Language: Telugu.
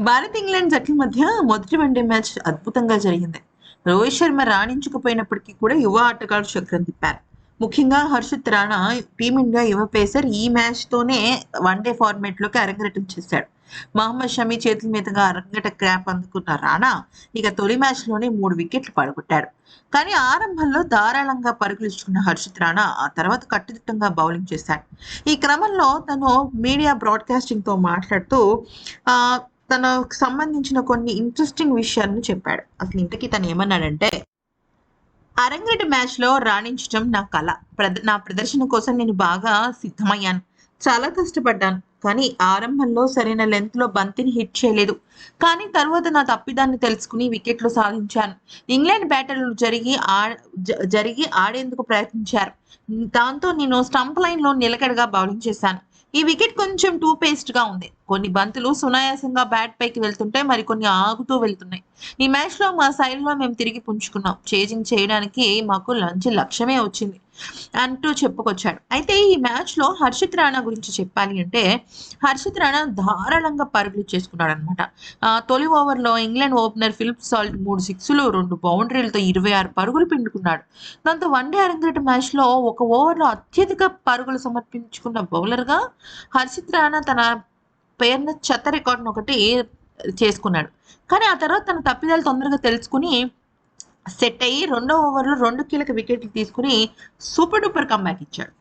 భారత్ ఇంగ్లాండ్ జట్ల మధ్య మొదటి వన్డే మ్యాచ్ అద్భుతంగా జరిగింది. రోహిత్ శర్మ రాణించకపోయినప్పటికీ కూడా యువ ఆటగాడు చక్రం తిప్పారు. ముఖ్యంగా హర్షిత్ రాణా టీమిండియా యువ పేసర్ ఈ మ్యాచ్ తోనే వన్డే ఫార్మాట్లోకి అరంగేటం చేశాడు. మహమ్మద్ షమీ చేతుల మీదుగా అరంగట క్రాప్ అందుకున్న రాణా ఇక తొలి మ్యాచ్లోనే మూడు వికెట్లు పడగొట్టాడు. కానీ ఆరంభంలో ధారాళంగా పరుగులిచ్చుకున్న హర్షిత్ రాణా ఆ తర్వాత కట్టుదిట్టంగా బౌలింగ్ చేశాడు. ఈ క్రమంలో తను మీడియా బ్రాడ్కాస్టింగ్తో మాట్లాడుతూ తనకు సంబంధించిన కొన్ని ఇంట్రెస్టింగ్ విషయాలను చెప్పాడు. అసలు ఇంతకీ తను ఏమన్నాడంటే అరంగేట మ్యాచ్లో రాణించడం నా కళ ప్రద నా ప్రదర్శన కోసం నేను బాగా సిద్ధమయ్యాను. చాలా కష్టపడ్డాను. కానీ ఆరంభంలో సరైన లెంత్లో బంతిని హిట్ చేయలేదు. కానీ తర్వాత నా తప్పిదాన్ని తెలుసుకుని వికెట్లు సాధించాను. ఇంగ్లాండ్ బ్యాటర్లు జరిగి ఆ జరిగి ఆడేందుకు ప్రయత్నించారు. దాంతో నేను స్టంప్ లైన్లో నిలకడగా బౌలింగ్ చేశాను. ఈ వికెట్ కొంచెం టూ పేస్ట్గా ఉంది. కొన్ని బంతులు సునాయాసంగా బ్యాట్ పైకి వెళ్తుంటే మరికొన్ని ఆగుతూ వెళ్తున్నాయి. ఈ మ్యాచ్లో మా శైలిలో మేము తిరిగి పుంజుకున్నాం. చేజింగ్ చేయడానికి మాకు మంచి లక్ష్యమే వచ్చింది అంటూ చెప్పుకొచ్చాడు. అయితే ఈ మ్యాచ్లో హర్షిత్ రాణా గురించి చెప్పాలి అంటే హర్షిత్ రాణా ధారాళంగా పరుగులు చేసుకున్నాడు అనమాట తొలి ఓవర్లో ఇంగ్లాండ్ ఓపెనర్ ఫిలిప్ సాల్ట్ మూడు సిక్స్లు రెండు బౌండరీలతో ఇరవై ఆరు పరుగులు పిండుకున్నాడు. దాంతో వన్డే అరంగేట మ్యాచ్లో ఒక ఓవర్లో అత్యధిక పరుగులు సమర్పించుకున్న బౌలర్గా హర్షిత్ రాణా తన పేరున చెత్త రికార్డును ఒకటి చేసుకున్నాడు. కానీ ఆ తర్వాత తన తప్పిదాలు తొందరగా తెలుసుకుని సెట్ అయ్యి రెండో ఓవర్లో రెండు కీలక వికెట్లు తీసుకుని సూపర్ డూపర్ కమ్బ్యాక్ ఇచ్చాడు.